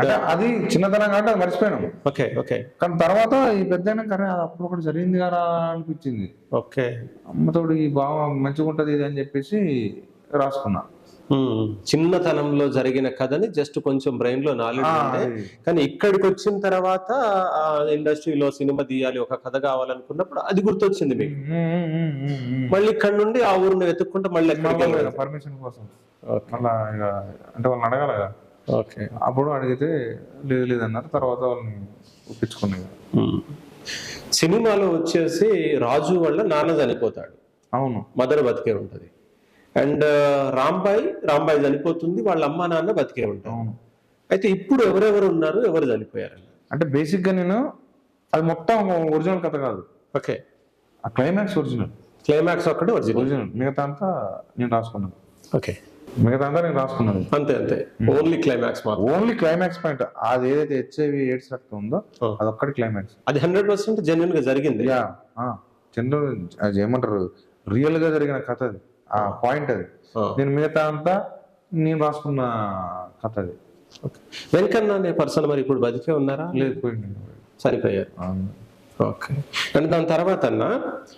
అంటే అది చిన్నతనం కాబట్టి అది మర్చిపోయినాం. Okay okay. కానీ తర్వాత ఈ పెద్ద కరే అది అప్పుడు ఒకటి జరిగింది కదా అనిపించింది. ఓకే. అమ్మతోడు ఈ బాగా మంచిగా ఉంటది ఇది అని చెప్పేసి రాసుకున్నా. చిన్నతనంలో జరిగిన కథని జస్ట్ కొంచెం బ్రెయిన్లో నాలెడ్జ్ అది. కానీ ఇక్కడికి వచ్చిన తర్వాత ఆ ఇండస్ట్రీలో సినిమా తీయాలి ఒక కథ కావాలనుకున్నప్పుడు అది గుర్తొచ్చింది మీకు. మళ్ళీ ఇక్కడ నుండి ఆ ఊరిని వెతుక్కుంటే మళ్ళీ పర్మిషన్ కోసం. అంటే వాళ్ళని అడగాలి కదా. ఓకే. అప్పుడు అడిగితే లేదు లేదు అన్నారు తర్వాత వాళ్ళని ఒప్పించుకున్నాయి. సినిమాలో వచ్చేసి రాజు వల్ల నాన్న చనిపోతాడు. అవును. మదర్ బతికే ఉంటది. అండ్ రాంబాయ్ రాంబాయ్ చనిపోతుంది. వాళ్ళ అమ్మ నాన్న బతికే ఉంటారు. అవును. అయితే ఇప్పుడు ఎవరెవరు ఉన్నారు? ఎవరు చనిపోయారు? అంటే బేసిక్గా నేను అది మొత్తం ఒరిజినల్ కథ కాదు. ఓకే. ఆ క్లైమాక్స్ ఒరిజినల్. క్లైమాక్స్ ఒక్కటే ఒరిజినల్. ఒరిజినల్. మిగతా అంతా నేను రాసుకున్నాను. ఓకే. మిగతా అంతా నేను రాసుకున్నాను. అంతే అంతే. Only climax only climax point అది ఏదైతే హెచ్ఐవి ఎయిడ్స్ రక్తం ఉందో Oh. అదొక్కటి క్లైమాక్స్ అది హండ్రెడ్ పర్సెంట్ జెన్యున్గా జరిగింది. యా అది ఏమంటారు? రియల్గా జరిగిన కథ అది. ఆ పాయింట్ అది. నేను మిగతా అంతా నేను రాసుకున్న కథ అది. వెంకన్న అనే పర్సన్ మరి ఇప్పుడు బతికే ఉన్నారా? లేదు అవును. ఓకే. అండ్ దాని తర్వాత అన్న